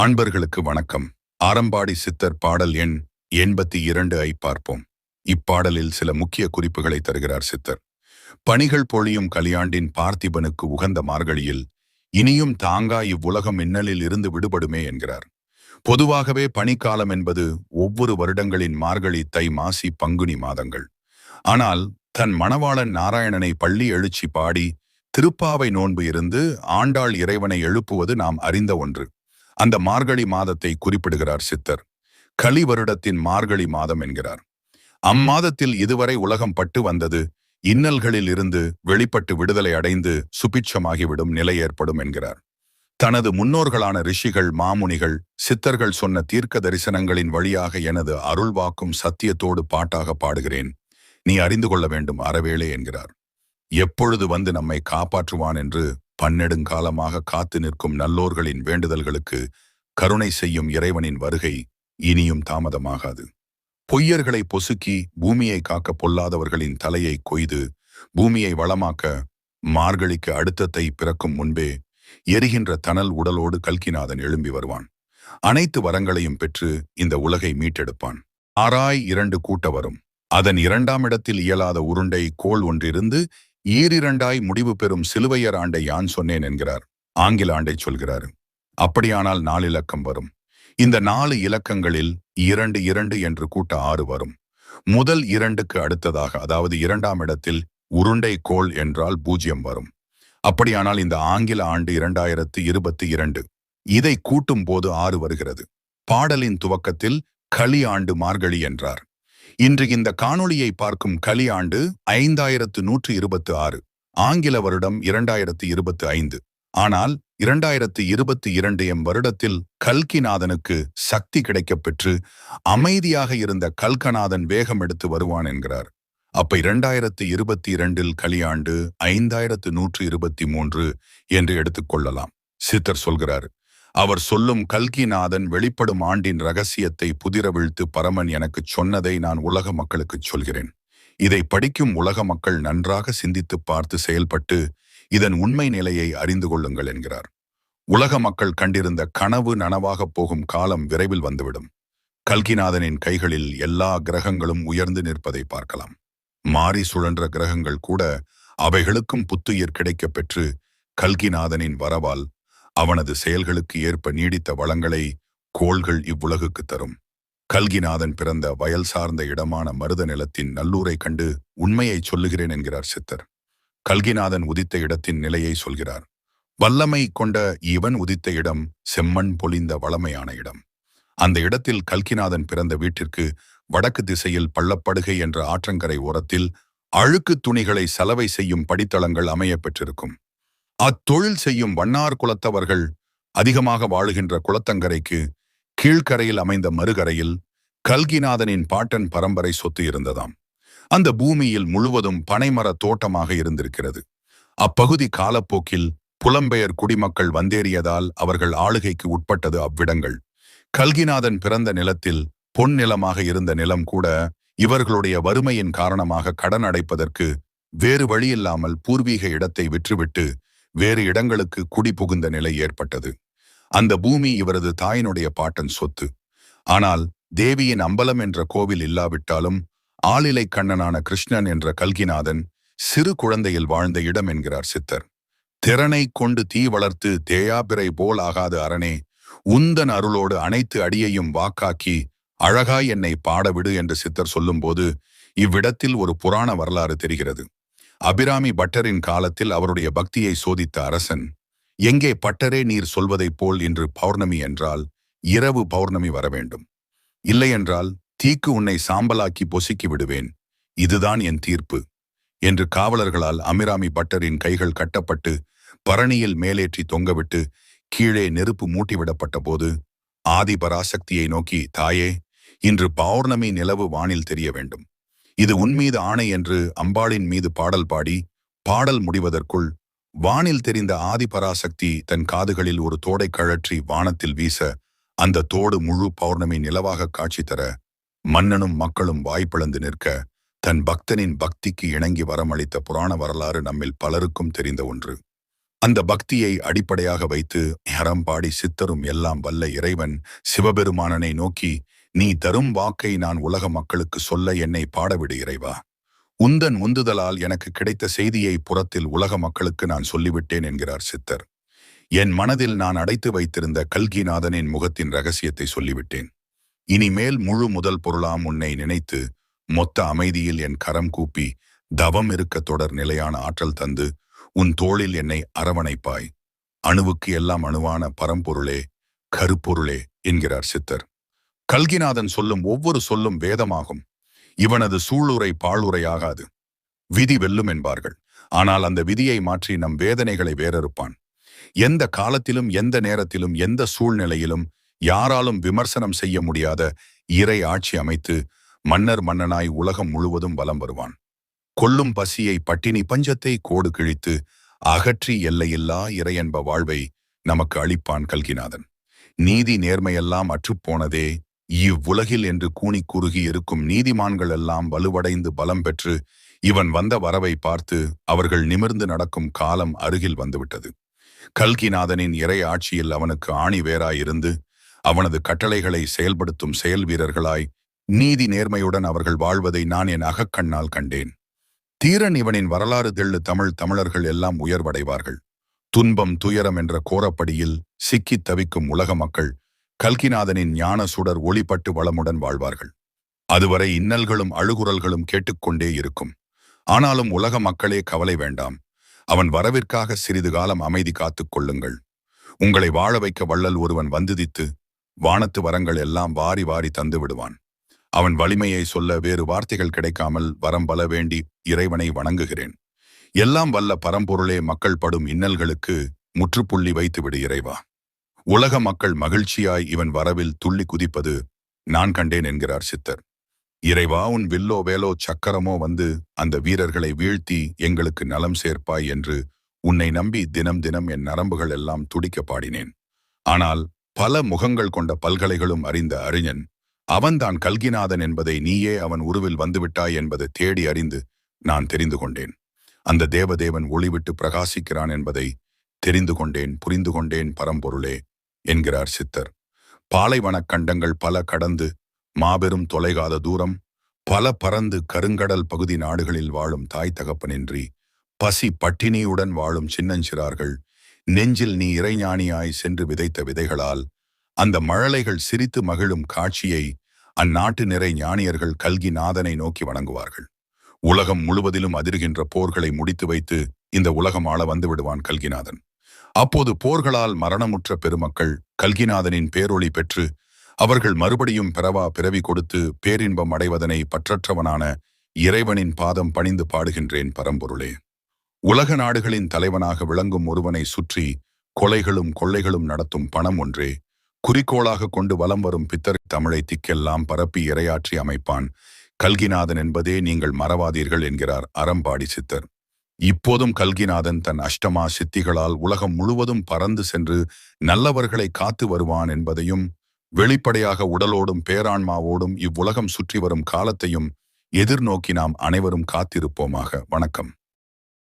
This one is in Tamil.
அன்பர்களுக்கு வணக்கம். ஆரம்பாடி சித்தர் பாடல் எண் எண்பத்தி இரண்டு ஐ பார்ப்போம். இப்பாடலில் சில முக்கிய குறிப்புகளை தருகிறார் சித்தர். பணிகள் பொழியும் கலியாண்டின் பார்த்திபனுக்கு உகந்த மார்கழியில் இனியும் தாங்கா இவ்வுலகம் மின்னலில் இருந்து விடுபடுமே என்கிறார். பொதுவாகவே பனிக்காலம் என்பது ஒவ்வொரு வருடங்களின் மார்கழி தை மாசி பங்குனி மாதங்கள். ஆனால் தன் மணவாளன் நாராயணனை பள்ளி எழுச்சி பாடி திருப்பாவை நோன்பு இருந்து ஆண்டாள் இறைவனை எழுப்புவது நாம் அறிந்த ஒன்று. அந்த மார்கழி மாதத்தை குறிப்பிடுகிறார் சித்தர். களி வருடத்தின் மார்கழி மாதம் என்கிறார். அம்மாதத்தில் இதுவரை உலகம் பட்டு வந்தது இன்னல்களில் இருந்து வெளிப்பட்டு விடுதலை அடைந்து சுபிட்சமாகிவிடும் நிலை ஏற்படும் என்கிறார். தனது முன்னோர்களான ரிஷிகள் மாமுனிகள் சித்தர்கள் சொன்ன தீர்க்க தரிசனங்களின் வழியாக எனது அருள்வாக்கும் சத்தியத்தோடு பாட்டாக பாடுகிறேன். நீ அறிந்து கொள்ள வேண்டும் அறவேளே என்கிறார். எப்பொழுது வந்து நம்மை காப்பாற்றுவான் என்று பன்னெடுங்காலமாக காத்து நிற்கும் நல்லோர்களின் வேண்டுதல்களுக்கு கருணை செய்யும் இறைவனின் வருகை இனியும் தாமதமாகாது. பொய்யர்களை பொசுக்கி பூமியை காக்க பொல்லாதவர்களின் தலையை கொய்து பூமியை வளமாக்க மார்கழிக்கு அடுத்தத்தை பிறக்கும் முன்பே எரிகின்ற தனல் உடலோடு கல்கிநாதன் எழும்பி வருவான். அனைத்து வரங்களையும் பெற்று இந்த உலகை மீட்டெடுப்பான். ஆராய் இரண்டு கூட்ட வரும் அதன் இரண்டாம் இடத்தில் இயலாத உருண்டை கோள் ஒன்றிருந்து ஈரிரண்டாய் முடிவு பெறும் சிலுவையர் ஆண்டை யான் சொன்னேன் என்கிறார். ஆங்கில ஆண்டை சொல்கிறார். அப்படியானால் நாலு இலக்கம் வரும். இந்த நாலு இலக்கங்களில் இரண்டு இரண்டு என்று கூட்ட ஆறு வரும். முதல் இரண்டுக்கு அடுத்ததாக அதாவது இரண்டாம் இடத்தில் உருண்டை கோள் என்றால் பூஜ்யம் வரும். அப்படியானால் இந்த ஆங்கில ஆண்டு இரண்டாயிரத்து இருபத்தி இரண்டு. இதை கூட்டும் போது ஆறு வருகிறது. பாடலின் துவக்கத்தில் களி ஆண்டு மார்கழி என்றார். இன்று இந்த காணொளியை பார்க்கும் கலி ஆண்டு ஐந்தாயிரத்து நூற்று இருபத்து ஆறு ஆங்கில வருடம் இரண்டாயிரத்து இருபத்து ஐந்து. ஆனால் இரண்டாயிரத்து இருபத்தி இரண்டு எம் வருடத்தில் கல்கிநாதனுக்கு சக்தி கிடைக்கப் பெற்று அமைதியாக இருந்த கல்கநாதன் வேகம் எடுத்து வருவான் என்கிறார். அப்ப இரண்டாயிரத்து இருபத்தி இரண்டில் கலியாண்டு ஐந்தாயிரத்து நூற்று இருபத்தி மூன்று என்று எடுத்துக்கொள்ளலாம் சித்தர் சொல்கிறார் அவர் சொல்லும் கல்கிநாதன் வெளிப்படும் ஆண்டின் ரகசியத்தை புதிரவிழ்த்து பரமன் எனக்குச் சொன்னதை நான் உலக மக்களுக்குச் சொல்கிறேன். இதை படிக்கும் உலக மக்கள் நன்றாக சிந்தித்து பார்த்து செயல்பட்டு இதன் உண்மை நிலையை அறிந்து கொள்ளுங்கள் என்கிறார். உலக மக்கள் கண்டிருந்த கனவு நனவாகப் போகும் காலம் விரைவில் வந்துவிடும். கல்கிநாதனின் கைகளில் எல்லா கிரகங்களும் உயர்ந்து நிற்பதை பார்க்கலாம். மாறி சுழன்ற கிரகங்கள் கூட அவைகளுக்கும் புத்துயிர் கிடைக்கப் பெற்று கல்கிநாதனின் வரவால் அவனது செயல்களுக்கு ஏற்ப நீடித்த வளங்களை கோள்கள் இவ்வுலகுக்கு தரும். கல்கிநாதன் பிறந்த வயல் சார்ந்த இடமான மருத நிலத்தின் நல்லூரை கண்டு உண்மையை சொல்லுகிறேன் என்கிறார் சித்தர். கல்கிநாதன் உதித்த இடத்தின் நிலையை சொல்கிறார். வல்லமை கொண்ட இவன் உதித்த இடம் செம்மண் பொலிந்த வளமையான இடம். அந்த இடத்தில் கல்கிநாதன் பிறந்த வீட்டிற்கு வடக்கு திசையில் பள்ளப்படுகை என்ற ஆற்றங்கரை ஓரத்தில் அழுக்கு துணிகளை சலவை செய்யும் படித்தளங்கள் அமைய பெற்றிருக்கும். அத்தொழில் செய்யும் வண்ணார் குலத்தவர்கள் அதிகமாக வாழுகின்ற குளத்தங்கரைக்கு கீழ்கரையில் அமைந்த மறுகரையில் கல்கிநாதனின் பாட்டன் பரம்பரை சொத்து இருந்ததாம். அந்த பூமியில் முழுவதும் பனைமர தோட்டமாக இருந்திருக்கிறது. அப்பகுதி காலப்போக்கில் புலம்பெயர் குடிமக்கள் வந்தேறியதால் அவர்கள் ஆளுகைக்கு உட்பட்டது அவ்விடங்கள். கல்கிநாதன் பிறந்த நிலத்தில் பொன் நிலமாக இருந்த நிலம் கூட இவர்களுடைய வறுமையின் காரணமாக கடன் அடைப்பதற்கு வேறு வழியில்லாமல் பூர்வீக இடத்தை விற்றுவிட்டு வேறு இடங்களுக்கு குடி புகுந்த நிலை ஏற்பட்டது. அந்த பூமி இவரது தாயினுடைய பாட்டன் சொத்து. ஆனால் தேவியின் அம்பலம் என்ற கோவில் இல்லாவிட்டாலும் ஆளிலை கண்ணனான கிருஷ்ணன் என்ற கல்கிநாதன் சிறு குழந்தையில் வாழ்ந்த இடம் என்கிறார் சித்தர். திறனை கொண்டு தீ வளர்த்து தேயாபிரை போல் ஆகாது அரணே உந்தன் அருளோடு அனைத்து அடியையும் வாக்காக்கி அழகாய் என்னை பாடவிடு என்று சித்தர் சொல்லும்போது இவ்விடத்தில் ஒரு புராண வரலாறு தெரிகிறது. அபிராமி பட்டரின் காலத்தில் அவருடைய பக்தியை சோதித்த அரசன் எங்கே பட்டரே நீர் சொல்வதைப் போல் இன்று பௌர்ணமி என்றால் இரவு பௌர்ணமி வர வேண்டும். இல்லையென்றால் தீக்கு உன்னை சாம்பலாக்கி பொசுக்கி விடுவேன். இதுதான் என் தீர்ப்பு என்று காவலர்களால் அமிராமி பட்டரின் கைகள் கட்டப்பட்டு பரணியில் மேலேற்றி தொங்கவிட்டு கீழே நெருப்பு மூட்டிவிடப்பட்ட போது ஆதி பராசக்தியை நோக்கி தாயே இன்று பௌர்ணமி நிலவு வானில் தெரிய வேண்டும். இது உன்மீது ஆணை என்று அம்பாளின் மீது பாடல் பாடி பாடல் முடிவதற்குள் வானில் தெரிந்த ஆதிபராசக்தி தன் காதுகளில் ஒரு தோடை கழற்றி வானத்தில் வீச அந்த தோடு முழு பௌர்ணமி நிலவாக காட்சி தர மன்னனும் மக்களும் வாய்ப்பிழந்து நிற்க தன் பக்தனின் பக்திக்கு இணங்கி வரமளித்த புராண வரலாறு நம்மில் பலருக்கும் தெரிந்த ஒன்று. அந்த பக்தியை அடிப்படையாக வைத்து ஹரம்பாடி சித்தரும் எல்லாம் வல்ல இறைவன் சிவபெருமானனை நோக்கி நீ தரும் வாக்கை நான் உலக மக்களுக்கு சொல்ல என்னை பாடவிடு இறைவா. உந்தன் உந்துதலால் எனக்கு கிடைத்த செய்தியை புறத்தில் உலக மக்களுக்கு நான் சொல்லிவிட்டேன் என்கிறார் சித்தர். என் மனதில் நான் அடைத்து வைத்திருந்த கல்கிநாதனின் முகத்தின் ரகசியத்தை சொல்லிவிட்டேன். இனிமேல் முழு முதல் பொருளாம் உன்னை நினைத்து மொத்த அமைதியில் என் கரம் கூப்பி தவம் இருக்க தொடர் நிலையான ஆற்றல் தந்து உன் தோளில் என்னை அரவணைப்பாய். அணுவுக்கு எல்லாம் அணுவான பரம்பொருளே கருப்பொருளே என்கிறார் சித்தர். கல்கிநாதன் சொல்லும் ஒவ்வொரு சொல்லும் வேதமாகும். இவனது சூளுரை பாளுரையாகாது. விதி வெல்லும் என்பார்கள் ஆனால் அந்த விதியை மாற்றி நம் வேதனைகளை வேறறுப்பான். எந்த காலத்திலும் எந்த நேரத்திலும் எந்த சூழ்நிலையிலும் யாராலும் விமர்சனம் செய்ய முடியாத இறை ஆட்சி அமைத்து மன்னர் மன்னனாய் உலகம் முழுவதும் வலம் வருவான். கொல்லும் பசியை பட்டினி பஞ்சத்தை கோடு கிழித்து அகற்றி எல்லையில்லா இறையன்ப வாழ்வை நமக்கு அளிப்பான் கல்கிநாதன். நீதி நேர்மையெல்லாம் அற்றுப்போனதே இவ்வுலகில் என்று கூணி குறுகி இருக்கும் நீதிமான்கள் எல்லாம் வலுவடைந்து பலம் பெற்று இவன் வந்த வரவை பார்த்து அவர்கள் நிமிர்ந்து நடக்கும் காலம் அருகில் வந்துவிட்டது. கல்கிநாதனின் இறை ஆட்சியில் அவனுக்கு ஆணி வேறாயிருந்து அவனது கட்டளைகளை செயல்படுத்தும் செயல் வீரர்களாய் நீதி நேர்மையுடன் அவர்கள் வாழ்வதை நான் என் அகக்கண்ணால் கண்டேன். தீரன் இவனின் வரலாறு தெள்ளு தமிழ் தமிழர்கள் எல்லாம் உயர்வடைவார்கள். துன்பம் துயரம் என்ற கோரப்படியில் சிக்கித் தவிக்கும் உலக மக்கள் கல்கிநாதனின் ஞான சுடர் ஒளிப்பட்டு வளமுடன் வாழ்வார்கள். அதுவரை இன்னல்களும் அழுகுரல்களும் கேட்டுக்கொண்டே இருக்கும். ஆனாலும் உலக மக்களே கவலை வேண்டாம். அவன் வரவிற்காக சிறிது காலம் அமைதி காத்துக் கொள்ளுங்கள். உங்களை வாழ வைக்க வள்ளல் ஒருவன் வந்துதித்து வானத்து வரங்கள் எல்லாம் வாரி வாரி தந்து விடுவான். அவன் வலிமையை சொல்ல வேறு வார்த்தைகள் கிடைக்காமல் வரம் பல வேண்டி இறைவனை வணங்குகிறேன். எல்லாம் வல்ல பரம்பொருளே மக்கள் படும் இன்னல்களுக்கு முற்றுப்புள்ளி வைத்து விடு இறைவா. உலக மக்கள் மகிழ்ச்சியாய் இவன் வரவில் துள்ளி குதிப்பது நான் கண்டேன் என்கிறார் சித்தர். இறைவா உன் வில்லோ வேலோ சக்கரமோ வந்து அந்த வீரர்களை வீழ்த்தி எங்களுக்கு நலம் சேர்ப்பாய் என்று உன்னை நம்பி தினம் தினம் என் நரம்புகள் எல்லாம் துடிக்க பாடினேன். ஆனால் பல முகங்கள் கொண்ட பல்கலைகளும் அறிந்த அறிஞன் அவன்தான் கல்கிநாதன் என்பதை நீயே அவன் உருவில் வந்துவிட்டாய் என்பதை தேடி அறிந்து நான் தெரிந்து கொண்டேன். அந்த தேவதேவன் ஒளிவிட்டு பிரகாசிக்கிறான் என்பதை தெரிந்து கொண்டேன் புரிந்து கொண்டேன் பரம்பொருளே. என்கிறார் சித்தர். பாலைவனக் கண்டங்கள் பல கடந்து மாபெரும் தொலைகாத தூரம் பல பறந்து கருங்கடல் பகுதி நாடுகளில் வாழும் தாய் தகப்பனின்றி பசி பட்டினியுடன் வாழும் சின்னஞ்சிறார்கள் நெஞ்சில் நீ இறைஞானியாய் சென்று விதைத்த விதைகளால் அந்த மழலைகள் சிரித்து மகிழும் காட்சியை அந்நாட்டு நிறை ஞானியர்கள் கல்கி நாதனை நோக்கி வணங்குவார்கள். உலகம் முழுவதிலும் அதிர்கின்ற போர்களை முடித்து வைத்து இந்த உலகம் ஆள வந்து விடுவான் கல்கிநாதன். அப்போது போர்களால் மரணமுற்ற பெருமக்கள் கல்கிநாதனின் பேரொளி பெற்று அவர்கள் மறுபடியும் பிறவா பிறவி கொடுத்து பேரின்பம் அடைவதனை பற்றற்றவனான இறைவனின் பாதம் பணிந்து பாடுகின்றேன் பரம்பொருளே. உலக நாடுகளின் தலைவனாக விளங்கும் ஒருவனை சுற்றி கொலைகளும் கொள்ளைகளும் நடத்தும் பணம் ஒன்றே. குறிக்கோளாக கொண்டு வலம் வரும் பித்தர் தமிழை திக்கெல்லாம் பரப்பி இரையாற்றி அமைப்பான் கல்கிநாதன் என்பதே நீங்கள் மறவாதீர்கள் என்கிறார் அறம்பாடி சித்தர். இப்போதும் கல்கிநாதன் தன் அஷ்டமா சித்திகளால் உலகம் முழுவதும் பறந்து சென்று நல்லவர்களை காத்து வருவான் என்பதையும் வெளிப்படையாக உடலோடும் பேரான்மாவோடும் இவ்வுலகம் சுற்றி வரும் காலத்தையும் எதிர்நோக்கி நாம் அனைவரும் காத்திருப்போமாக. வணக்கம்.